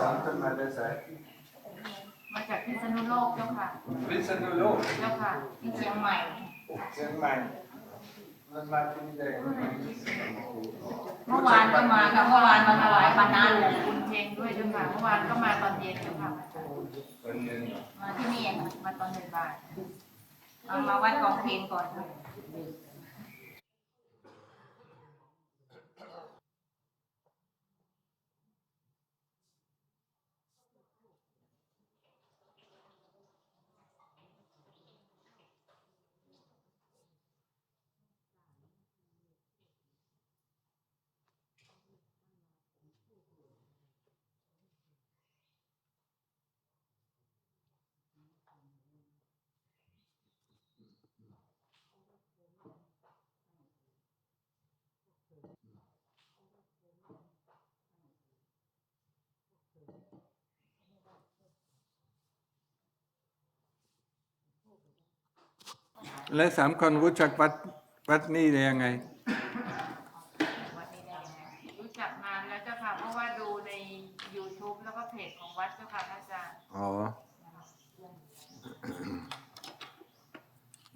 สามท่านมาได้สายมาจากพิษณุโลกเจ้าค่ะ วิษณุโลกเจ้าค่ะที่เชียงใหม่ เชียงใหม่มันมาที่นี่ได้ยังไงเมื่อวานก็มาค่ะ เมื่อวานมาถวายปานาเลยคุณเพลงด้วยเจ้าค่ะ เมื่อวานก็มาตอนเย็นเจ้าค่ะ คนหนึ่งมาที่นี่ค่ะมาตอนบ่ายเอามาวัดกองเพลงก่อน และสามคนรู้จักวัดวัดนี้ได้ยังไงๆวัดนี้ได้ยังไงรู้จักนานแล้วเจ้าค่ะ เพราะว่าดูใน YouTube แล้วก็เพจของวัดเจ้าค่ะพระอาจารย์อ๋อ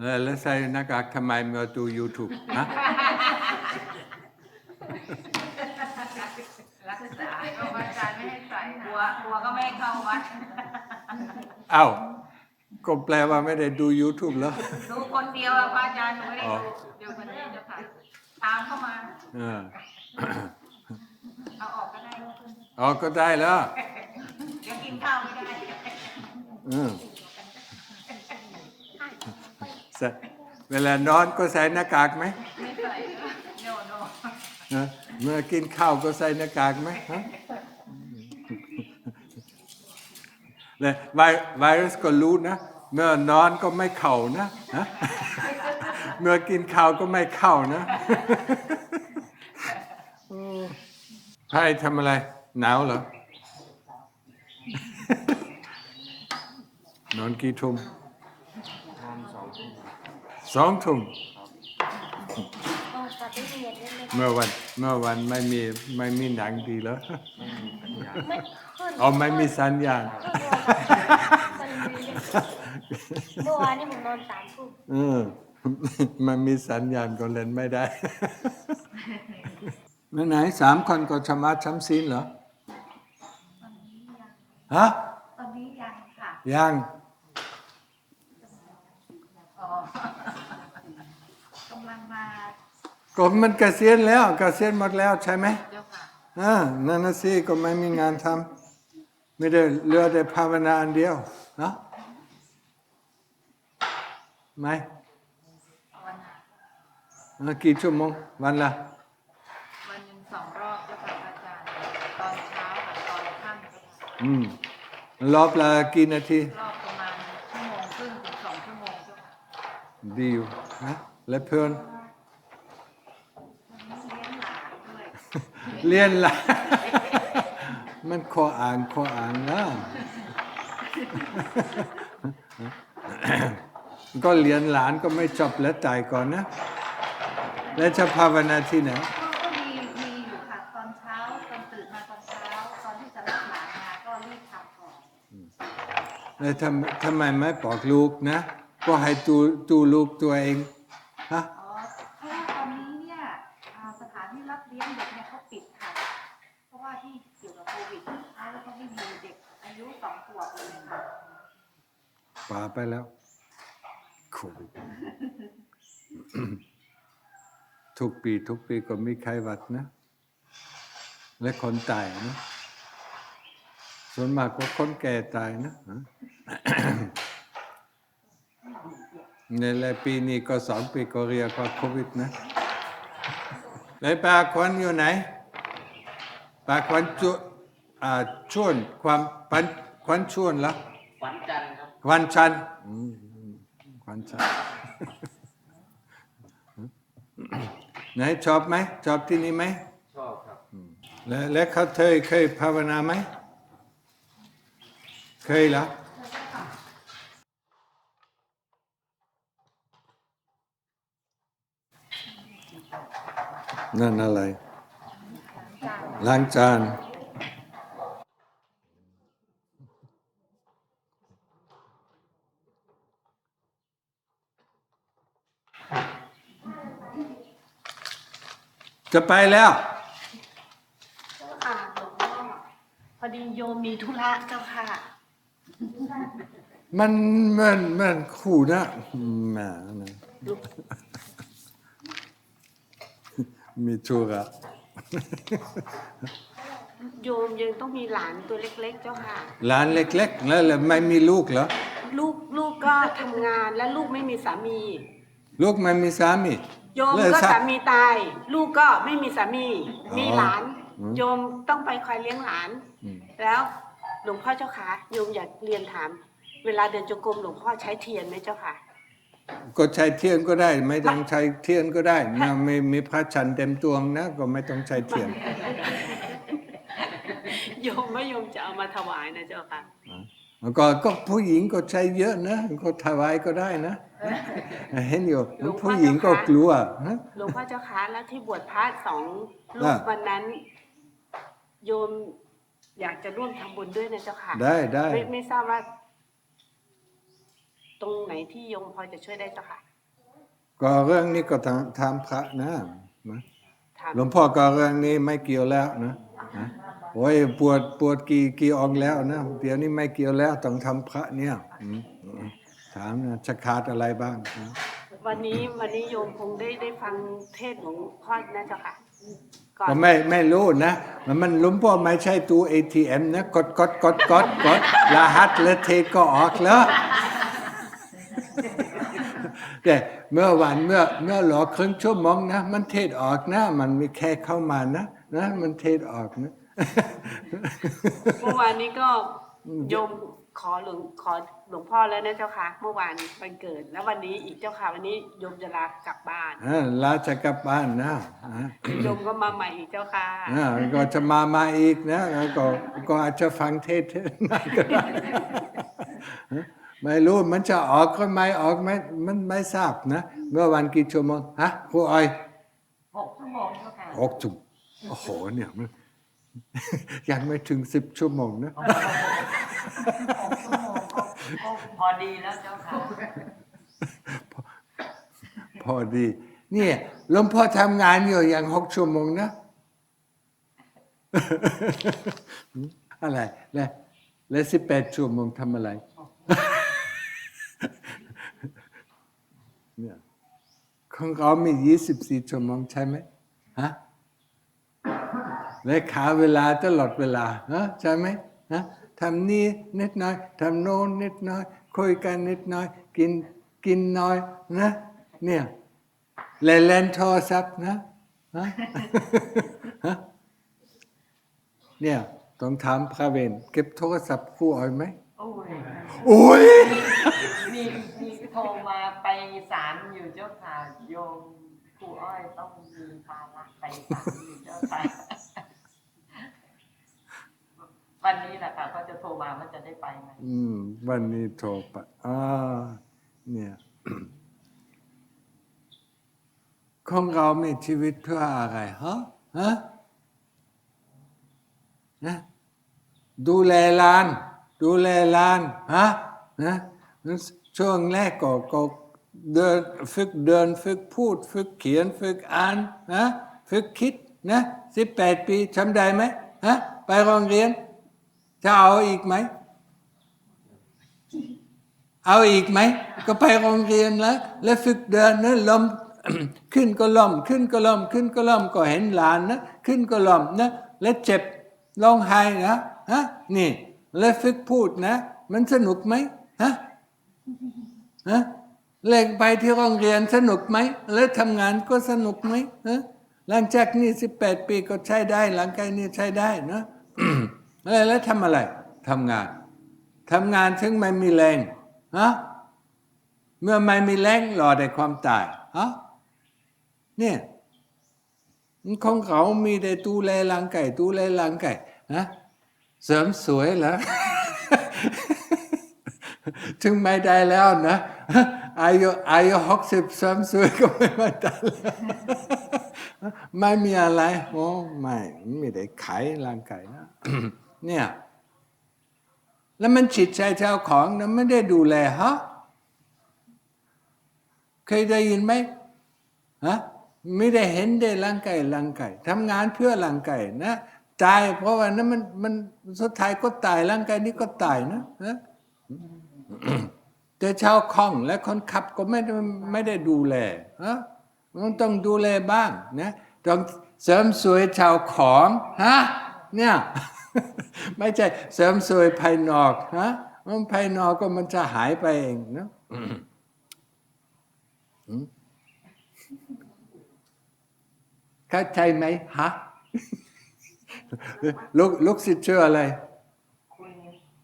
แล้วแล้วใส่หน้ากากทำไมมาดู YouTube ฮะรักษาก็พระอาจารย์ไม่ให้ใส่กลัวกลัวก็ไม่ให้เข้าวัด เอ้าก็แปลว่าไม่ได้ดู YouTube แล้ว ดูคนเดี ยวอะพระอาจารย์หนูไม่ได้อ๋อดูดูคนเดียวเจ้าค่ะตามเข้ามา เออเอาออกก็ได้อ๋อก็ได้แล้วเดี๋ยวกินข้าวไม่ได้อืมใส่เวลานอนก็ใส่หน้ากากไหมไม่ใส่โนโนฮะเมื่อกินข้าวก็ใส่หน้ากากไหมฮะเลยไวไวรัสก็รู้นะ เมื่อนอนก็ไม่เข่านะฮะ เมื่อกินข้าวก็ไม่เข้านะโอ้ไพ่ทำอะไร หนาวเหรอนอนกี่ทุ่มสองทุ่มเมื่อวันเมื่อวันไม่มีไม่มีหนังดีแล้วไม่ขึ้นอ๋อไม่มีสัญญาณเมื่อวานนี้ผมนอนสามทุ่มเออ มันมีสัญญาณก็เล่นไม่ได้เมื่อไหนสามคนก็ชำระช้ำศีลเหรอฮะตอนนี้ยังค่ะ ยังอ๋อกำลังมาก็มันเกษียณแล้วเกษียณหมดแล้วใช่ไหมเจ้าค่ะอ่านั่นนะสิก็ไม่มีงานทำไม่ได้เหลือแต่ภาวนาอันเดียวเนาะไหมวันน่ะ อ่ากี่ชั่วโมงวันละวันหนึ่งสองรอบเจ้าค่ะพระอาจารย์ตอนเช้ากับตอนค่ำเจ้าค่ะอืมรอบละกี่นาที รอบประมาณชั่วโมงครึ่งถึงสองชั่วโมงเจ้าค่ะดีอยู่นะและเพื่อนเลี้ยงหลานด้วยเรียนละ มันขออ่านขออ่านนะ ก็เรียนหลานก็ไม่จบแล้วตายก่อนนะ แล้วจะภาวนาที่ไหนก็ก็มีมีอยู่ค่ะตอนเช้าตอนตื่นมาตอนเช้าตอนที่จะรับหลานมาก็รีบทำก่อนแล้วทำทำไมไม่บอกลูกนะ ก็ให้ดูดูลูกตัวเองฮะอ๋อเพราะว่าตอนนี้เนี่ยอ่าสถานที่รับเลี้ยงเด็กเนี่ยเขาปิดค่ะ เพราะว่าที่เกี่ยวกับโควิดแล้วก็ไม่มีเด็กอายุสองขวบเลยค่ะป่าไปแล้วโควิด ทุกปีทุกปีก็มีไข้หวัดนะ และคนตายนะ ส่วนมากก็คนแก่ตายนะฮะในแลปีนี้ก็สองปีก็เรียกว่าโควิดนะแล้วปลาควันอยู่ไหนปลาควันจุอ่าชวนความปันควันชวนละขวัญจันทร์ครับควันชันอืมควันชัน ไหนชอบไหมชอบที่นี่ไหมชอบครับแล้วแล้วเขาเคยเคยภาวนาไหมเคยเหรอนั่นอะไรล้างจาน จะไปแล้ว เจ้าค่ะหลวงพ่อพอดีโยมมีธุระเจ้าค่ะมันมันมันขู่นะแหมานะมีชูระโยมยังต้องมีหลานตัวเล็ก ๆ เจ้าค่ะ หลานเล็ก ๆ แล้วแล้วไม่มีลูกเหรอลูกลูกก็ทำงานและลูกไม่มีสามี ลูกไม่มีสามี โยมแล้วก็ทราบสามีตาย ลูกก็ไม่มีสามีอ๋อมีหลาน อืม โยมต้องไปคอยเลี้ยงหลาน อืม แล้วหลวงพ่อเจ้าค่ะโยมอยากเรียนถาม เวลาเดินจงกรมหลวงพ่อใช้เทียนไหมเจ้าค่ะ ก็ใช้เทียนก็ได้ ไม่ต้องใช้เทียนก็ได้นะไม่มีพระชันเต็มตวงนะก็ไม่ต้องใช้เทียน โยมว่าโยมจะเอามาถวายนะเจ้าค่ะแล้วก็ก็ผู้หญิงก็ใช้เยอะนะก็ถวายก็ได้นะ เห็นอยู่หลวงพ่อผู้หญิงก็กลัวฮะหลวงพ่อเจ้าค่ะแล้วที่บวชพระสองรูปอ่าวันนั้น โยมอยากจะร่วมทำบุญด้วยนะเจ้าค่ะ ได้ได้ไม่ไม่ทราบว่า ตรงไหนที่โยมพอจะช่วยได้เจ้าค่ะ ก็เรื่องนี้ก็ทางทางพระนะนะถามหลวงพ่อก็เรื่องนี้ไม่เกี่ยวแล้วนะนะโอ้ยปวดปวดกี่กี่องค์แล้วนะเดี๋ยวนี้ไม่เกี่ยวแล้วต้องทำพระเนี่ยอืมอืม ถามนะจะขาดอะไรบ้างนะวันนี้วันนี้โยมคงได้ได้ฟังเทศน์หลวงพ่อนะเจ้าค่ะก่อนก็ไม่ไม่รู้นะ มันมันหลุงพ่อไม่ใช่ตู้ ATM นะ กดกดกดกดกดรหัสแล้วเทก็ออกแล้วแต่เมื่อวันเมื่อเมื่อรอครึ่งชั่วโมงนะ มันเทศออกนะ มันมีแค่เข้ามานะนะมันเทศออกนะ เมื่อวานนี้ก็โยม ขอหลวงขอหลวงพ่อแล้วนะเจ้าค่ะ เมื่อวานวันเกิด แล้ววันนี้อีกเจ้าค่ะ วันนี้โยมจะลากลับบ้านอ่าลาจะกลับบ้านนะอ่าโยมก็มาใหม่อีกเจ้าค่ะอ่าก็จะมามาอีกนะแล้วก็ก็อาจจะฟังเทศเทศมาก็ได้ไม่รู้มันจะออกก็ไม่ออกไม่มันไม่ทราบนะ เมื่อวันกี่ชั่วโมงฮะครูอ้อยหกชั่วโมงเจ้าค่ะหกชั่วโมงโอ้โหเนี่ยมันยังไม่ถึงสิบชั่วโมงนะ พอดีแล้วเจ้าค่ะพอดี เนี่ยหลวงพ่อทำงานอยู่อย่างหกชั่วโมงนะ อะไร แล้วแล้วสิบแปดชั่วโมงทำอะไรเนี่ยของเรามียี่สิบสี่ชั่วโมงใช่ไหมฮะและขาเวลาตลอดเวลาฮะใช่ไหมฮะ ทำนี่นิดหน่อยทำโน้นนิดหน่อย คุยกันนิดหน่อย กินกินน้อยนะ เนี่ยเล่นเล่นโทรศัพท์นะฮะฮะเนี่ยต้องถามพระเวรเก็บโทรศัพท์คู่เอาไหมโอ้ยโอ้ยมีมีโทรมาไปศาลอยู่เจ้าค่ะโยมครูอ้อยต้องมีภาระไปศาลอยู่เจ้าค่ะ วันนี้แหละค่ะเขาจะโทรมาว่าจะได้ไปไหมอืม วันนี้โทรไปอ่าเนี่ย ของเรามีชีวิตเพื่ออะไรฮะฮะนะดูแลลาน ดูแลลานฮะนะช่วงแรกก็ก็เดินฝึกเดินฝึกพูด ฝึกเขียนฝึกอ่านนะฝึกคิดนะสิบแปดปีทำได้ไหมฮะไปโรงเรียน จะเอาอีกไหม เอาอีกไหม ก็ไปโรงเรียนแล้ว แล้วฝึกเดินนะล้มขึ้นก็ล่อมขึ้นก็ล่อมขึ้นก็ล่อมก็เห็นหลานนะ ขึ้นก็ล่อมนะ แล้วเจ็บร้องไห้นะฮะนี่ แล้วฝึกพูดนะ มันสนุกไหมฮะฮะเล่นไปที่โรงเรียนสนุกไหม แล้วทำงานก็สนุกไหมฮะหลังจากนี้สิบแปดปีก็ใช้ได้ หลังจากนี้ใช้ได้นะ แล้วแล้วทำอะไรทำงานทำงานถึงไม่มีแรงฮะเมื่อไม่มีแรงรอแต่ความตายฮะเนี่ยของเขามีแต่ดูแลร่างกายดูแลร่างกายนะเสริมสวยแล้วถึงไม่ได้แล้วนะอายุอายุหกสิบเสริมสวยก็ไม่มาได้แล้วไม่มีอะไรโอ้ไม่ไม่ได้ขายร่างกายนะ เนี่ยแล้วมันจิตใจเจ้าของนะไม่ได้ดูแลฮะเคยได้ยินไหมฮะไม่ได้เห็นได้ร่างกายร่างกายทำงานเพื่อร่างกายนะตายเพราะว่านั้นมันมันสุดท้ายก็ตายร่างกายนี้ก็ตายนะนะแต่ชาวคล่องและคนขับก็ไม่ได้ไม่ได้ดูแลฮะมันต้องดูแลบ้างนะต้องเสริมสวยชาวของฮะเนี่ย ไม่ใช่เสริมสวยภายนอกฮะมันภายนอกก็มันจะหายไปเองนะอืมเข้าใจไหมฮะลูกลูกศิษย์ชื่ออะไร คุณ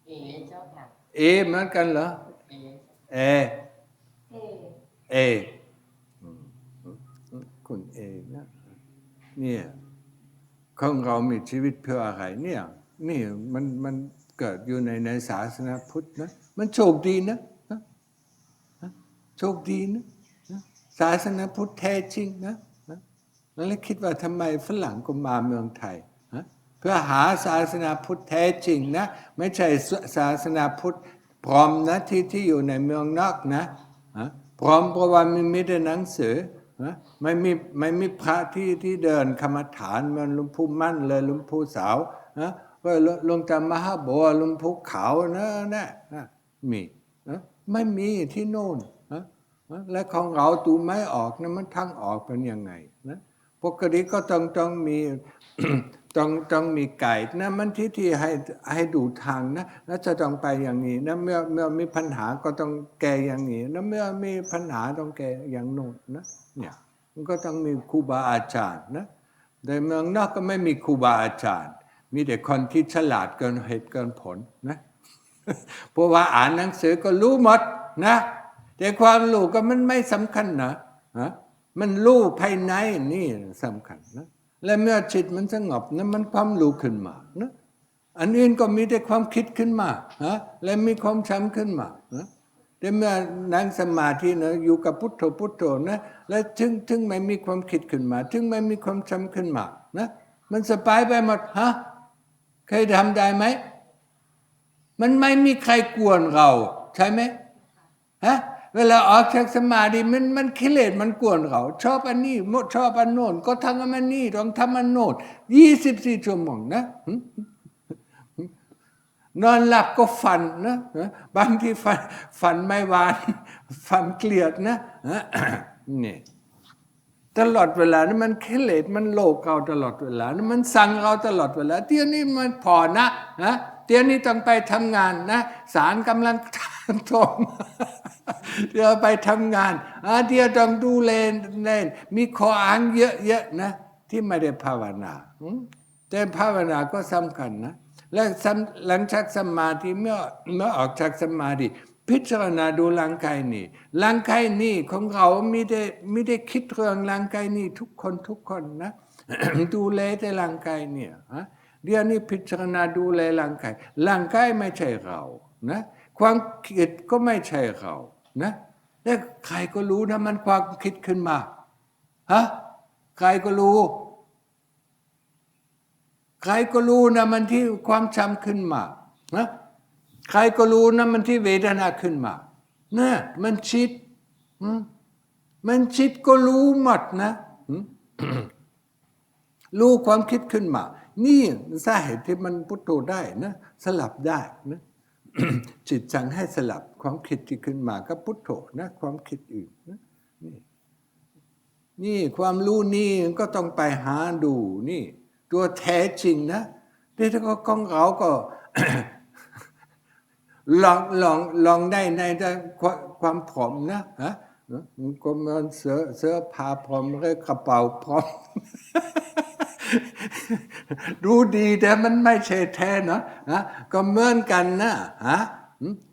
เอ๋เจ้าค่ะ เอเหมือนกันเหรอ เอ๋เอ เออืมคุณเอนะเนี่ยของเรามีชีวิตเพื่ออะไรเนี่ย นี่มันมันเกิดอยู่ในในศาสนาพุทธนะ มันโชคดีนะนะโชคดีนะนะศาสนาพุทธแท้จริงนะนะแล้วคิดว่าทำไมฝรั่งก็มาเมืองไทยฮะเพื่อหาศาสนาพุทธแท้จริงนะ ไม่ใช่ศาสนาพุทธพร้อมนะที่ที่อยู่ในเมืองนอกนะพร้อมเพราะว่ามันมีแต่หนังสือไม่มีไม่มีพระที่ที่เดินกรรมฐานมือนลุงปู่มั่นเลยลุงปู่สาวนะ ก็ลงตามหาบัวลงปู่ขาวนะนะนะมีนะไม่มีที่โน่นนะและของเราตูไม่ออกนะมันทั้งออกเป็นยังไงนะปกติก็ต้องต้องมีต้องต้องมีไก่นะมันที่ที่ให้ให้ดูทางนะแล้วจะต้องไปอย่างนี้นะเมื่อเมื่อมีปัญหาก็ต้องแก้อย่างนี้นะเมื่อมีปัญหาต้องแก้อย่างโน้นนะเนี่ยมันก็ต้องมีครูบาอาจารย์นะแต่เมืองนอกก็ไม่มีครูบาอาจารย์ มีแต่คนที่ฉลาดเกินเหตุเกินผลนะเพราะว่าอ่านหนังสือก็รู้หมดนะ แต่ความรู้ก็มันไม่สำคัญนะฮะมันรู้ภายในนี่สำคัญนะและเมื่อจิตมันสงบนะมันความรู้ขึ้นมานะอันอื่นก็มีแต่ความคิดขึ้นมาฮะและมีความจำขึ้นมานะแต่เมื่อนั่งสมาธินะอยู่กับพุทโธพุทโธนะและถึงถึงไม่มีความคิดขึ้นมา ถึงไม่มีความจำขึ้นมานะมันสบายไปหมดฮะ เคยทำได้ไหม มันไม่มีใครกวนเรา ใช่ไหมฮะเวลาออกจากสมาธิมันมันกิเลสมันกวนเราชอบอันนี้ชอบอันโน้นก็ทำอันนี้ต้องทำอันโน้นยี่สิบสี่ชั่วโมงนะนอนหลับก็ฝันนะบางทีฝันฝันไม่หวานฝันเกลียดนะนี่ ตลอดเวลานี่มันกิเลสมันโลกเราตลอดเวลานี่มันสั่งเราตลอดเวลาเดี๋ยนี้มันพอนะนะเดี๋ยนี้ต้องไปทำงานนะสารกำลังโทรมเดี๋ยวไปทำงานอะเดี๋ยวต้องดูแลเล่นมีขออ้างเยอะๆนะ ที่ไม่ได้ภาวนาแต่ภาวนาก็สำคัญนะและสำหลังจากสมาธิเมื่อเมื่อออกจากสมาธิ พิจารณาดูร่างกายนี่ร่างกายนี่ของเราไม่ได้ไม่ได้คิดเรื่องร่างกายนี่ทุกคนทุกคนนะดูแลแต่ร่างกายเนี่ยฮะเดี๋ยวนี้พิจารณาดูแลร่างกายร่างกายไม่ใช่เรานะความคิดก็ไม่ใช่เรานะและใครก็รู้นะมันความคิดขึ้นมาฮะใครก็รู้ใครก็รู้นะมันที่ความจำขึ้นมานะ ใครก็รู้นะมันที่เวทนาขึ้นมานะมันชิดมันชิดก็รู้หมดนะรู้ความคิดขึ้นมา นี่สาเหตุที่มันพุทโธได้นะสลับได้นะจิตสั่งให้สลับความคิดที่ขึ้นมาก็พุทโธนะความคิดอื่นนะนี่นี่ความรู้นี่ก็ต้องไปหาดูนี่ ตัวแท้จริงนะแต่ถ้าก็ของเราก็ ลองลองลองได้ในความความผอมนะฮะมันก็มันเสื้อเสื้อผ้าพร้อมเรือกระเป๋าพร้อมรู้ดีแต่มันไม่ใช่แท้นะฮะก็เหมือนกันนะฮะ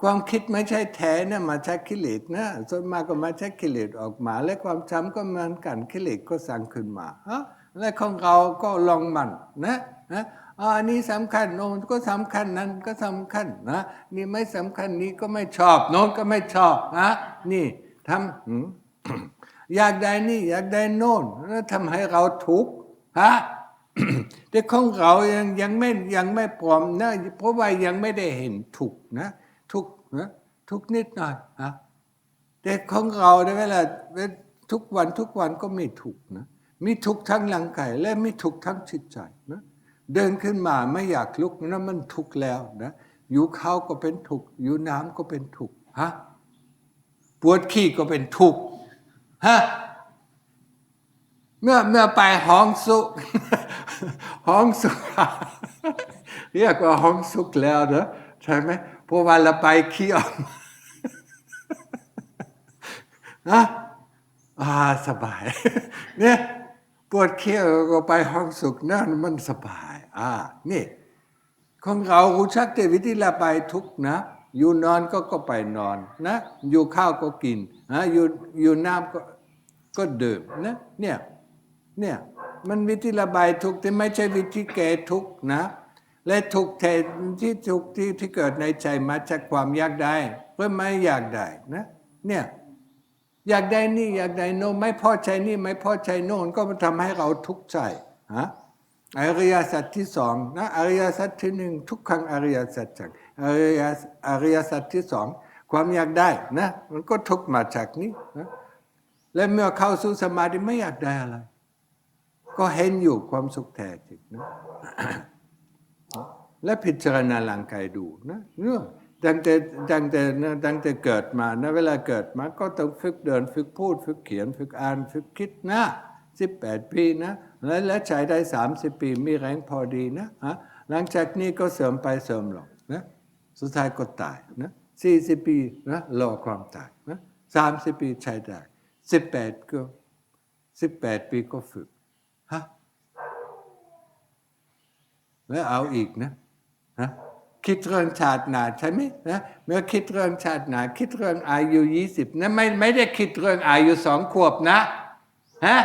ความคิดไม่ใช่แท้นะมาจากกิเลสนะส่วนมากก็มาจากกิเลสออกมา และความจำก็เหมือนกันกิเลสก็สั่งขึ้นมาฮะและของเราก็ลองมันนะนะ อ่าอันนี้สำคัญโน้นก็สำคัญนั้นก็สำคัญนะนี่ไม่สำคัญนี้ก็ไม่ชอบ โน้นก็ไม่ชอบนะนี่ทำอืมอยากได้นี่อยากได้โน่นแล้วทำให้เราทุกข์ฮะแต่ของเรายังยังไม่ยังไม่พร้อมนะเพราะว่ายังไม่ได้เห็นทุกนะทุกนะทุกนิดหน่อยฮะแต่ของเราในเวลาทุกวันทุกวันก็ไม่ทุกนะมีทุกทั้งร่างกายและมีทุกทั้งจิตใจนะ เดินขึ้นมาไม่อยากลุกนะมันทุกข์แล้วนะอยู่ข้าวก็เป็นทุกข์อยู่น้ำก็เป็นทุกข์ฮะปวดขี้ก็เป็นทุกข์ฮะเมื่อเมื่อไปห้องสุขห้องสุขเรียกว่าห้องสุขแล้วนะใช่ไหมเพราะว่าเราไปขี้ออกนะอ่าสบาย เนี่ยปวดเขี้ยวก็ไปห้องสุขนั่นมันสบาย อ่านี่ของเรารู้ชักแต่วิธีละไปทุกข์นะ อยู่นอนก็ก็ไปนอนนะ อยู่ข้าวก็กินนะอยู่อยู่น้ำก็ก็ดื่มนะเนี่ยเนี่ยมันวิธีระบายทุกข์แต่ไม่ใช่วิธีแก้ทุกข์นะ และทุกข์แท้ที่ทุกข์ที่ที่เกิดในใจมาจากความอยากได้เพื่อไม่อยากได้นะเนี่ยอยากได้นี่อยากได้โน่ไม่พอใจนี่ไม่พอใจโน่นก็ทำให้เราทุกข์ใจฮะ อริยสัจที่สองนะอริยสัจที่หนึ่งทุกครั้งอริยสัจจากอริยอริยสัจที่สองความอยากได้นะมันก็ทุกมาจากนี้นะและเมื่อเข้าสู่สมาธิไม่อยากได้อะไร ก็เห็นอยู่ความสุขแท้จริงนะและพิจารณาร่างกายดูนะเนี่ยตั้งแต่ตั้งแต่นะตั้งแต่เกิดมานะเวลาเกิดมาก็ต้องฝึกเดิน ฝึกพูด ฝึกเขียน ฝึกอ่าน ฝึกคิดนะสิบแปดปีนะ และและใช้ได้สามสิบปีมีแรงพอดีนะฮะหลังจากนี้ก็เสริมไปเสริมลงนะสุดท้ายก็ตายนะสี่สิบปีนะรอความตายนะสามสิบปีใช้ได้สิบแปดก็สิบแปดปีก็ฝึกฮะแล้วเอาอีกนะนะคิดเรื่องชาติหนาใช่ไหมนะเมื่อคิดเรื่องชาติหนาคิดเรื่องอายุยี่สิบนะไม่ไม่ได้คิดเรื่องอายุสองขวบนะฮะ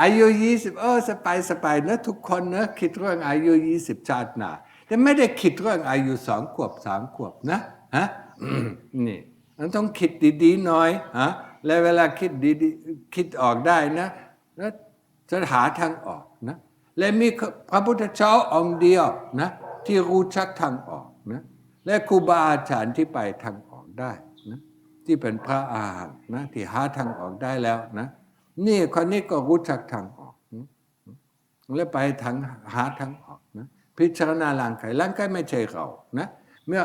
อายุยี่สิบเออสบายสบายนะทุกคนนะคิดเรื่องอายุยี่สิบชาติหนาแต่ไม่ได้คิดเรื่องอายุสองขวบสามขวบนะฮะนี่มันต้องคิดดีๆหน่อยฮะและเวลาคิดดีๆคิดออกได้นะแล้วจะหาทางออกนะและมีพระพุทธเจ้าองค์เดียวนะที่รู้ชักทางออกนะและครูบาอาจารย์ที่ไปทางออกได้นะที่เป็นพระอาหารย์นะที่หาทางออกได้แล้วนะ นี่คนนี้ก็รู้ชักทางออกและไปทางหาทางออกนะพิจารณาร่างกายร่างกายไม่ใช่เรานะเมื่อ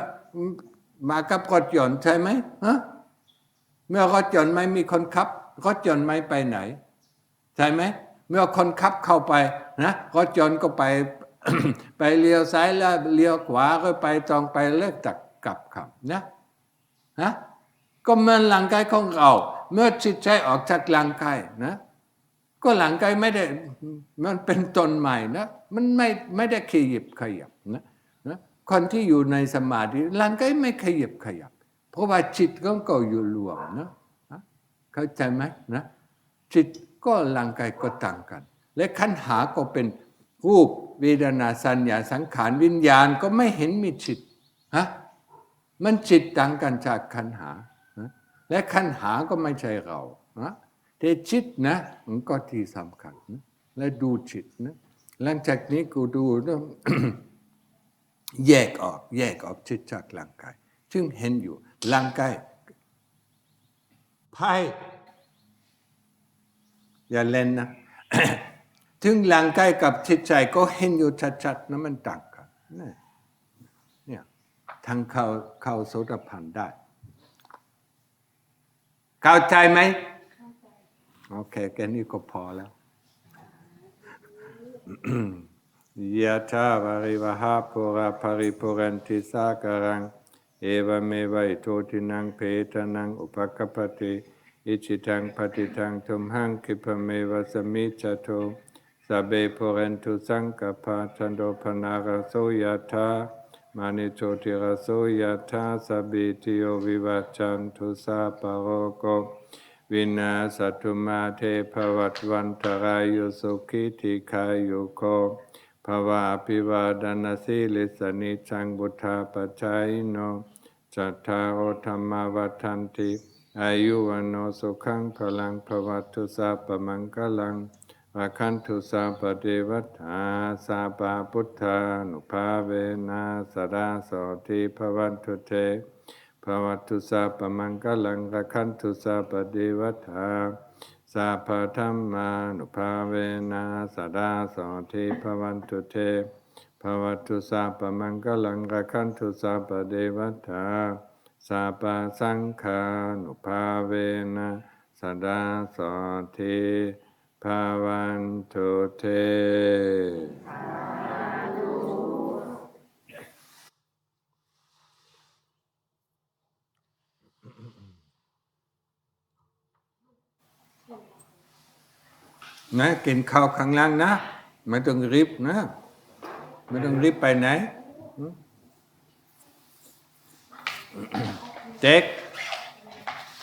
มากับรถยนต์ใช่ไหมฮะเมื่อรถยนต์ไม่มีคนขับรถยนต์ไม่ไปไหน ใช่ไหมเมื่อคนขับเข้าไปนะรถยนต์ก็ไปไปเลี้ยวซ้ายแล้วเลี้ยวขวาก็ไปตรงไปเลิกตักกลับคำนะนะก็เหมือนร่างกายของเรา เมื่อจิตใจออกจากร่างกายนะ ก็ร่างกายไม่ได้มันเป็นตนใหม่นะ มันไม่ไม่ได้ขยิบขยับนะนะคนที่อยู่ในสมาธิร่างกายไม่ขยิบขยับ เพราะว่าจิตก็ก็อยู่รวมนะเข้าใจไหมนะจิตก็ร่างกายก็ต่างกัน และขันหาก็เป็นรูปเวทนาสัญญาสังขารวิญญาณก็ไม่เห็นมีจิตฮะมันจิตต่างกันจากขันหา และขันหาก็ไม่ใช่เรานะแต่จิตนะมันก็ที่สำคัญนะและดูจิตนะหลังจากนี้กูดูนะแยกออกแยกออกจิตจากร่างกาย ซึ่งเห็นอยู่ร่างกายไพ่อย่าเล่นนะถึงร่างกายกับจิตใจก็เห็นอยู่ชัดๆนะมันต่างกันเนี่ยทางเข้าเข้าโสดาพันได้ เข้าใจไหมโอเคแค่นี้ก็พอแล้วยะถาวาริวหาปุราภริปุเรนติสาการัง เอวเมวัยโทตินังเพตนังอุปกปปติอิจิตังปฏิตังทุมหังคิปะเมวะสมิจจโตสัพเบปุเรนตุสังกปาจันโดปนาราโสยธา มานิโชติราโสยธาสัพพิติโยวิวัจจันตุสาปโรโกวินาสตุมาเทภวัตวันตรายโยสุขิติขายุโกภวะอภิวาดานาสิลิสนิจังบุทธาปจายโนจัตตาโอธรรมวัฏันติอายุวันโนสุขังพลังภวัตุสาปมังกลัง อาคันตุสาปเดวัฏาสาปาพุทธานุภาเวนะสดาโสติภวันตุเตภวัตุสาปมังกลังอาคันตุสาปเดวัฏาสัพพธรรมานุภาเวนะสดาโสทิภวันตุเตภวัตุสัพพมังกลังรักขันตุสัพพเดวตาสัพพสังฆานุภาเวนะสดาโสทิ ภวันตุเตนะกินข้าวข้างล่างนะไม่ต้องรีบนะ ไม่ต้องรีบไปไหนเจ๊ก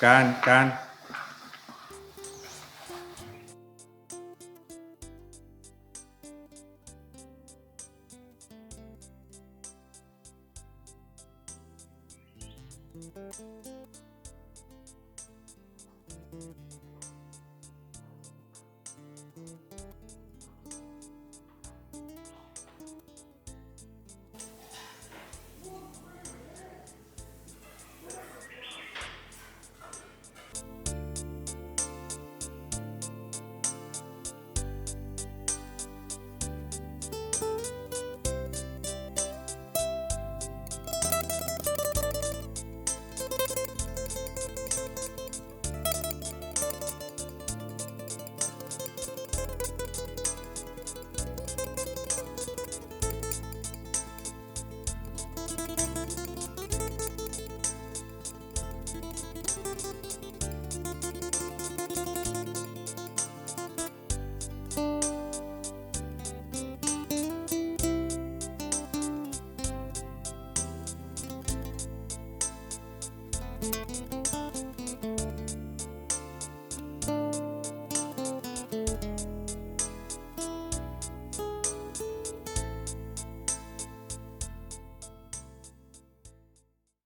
การการ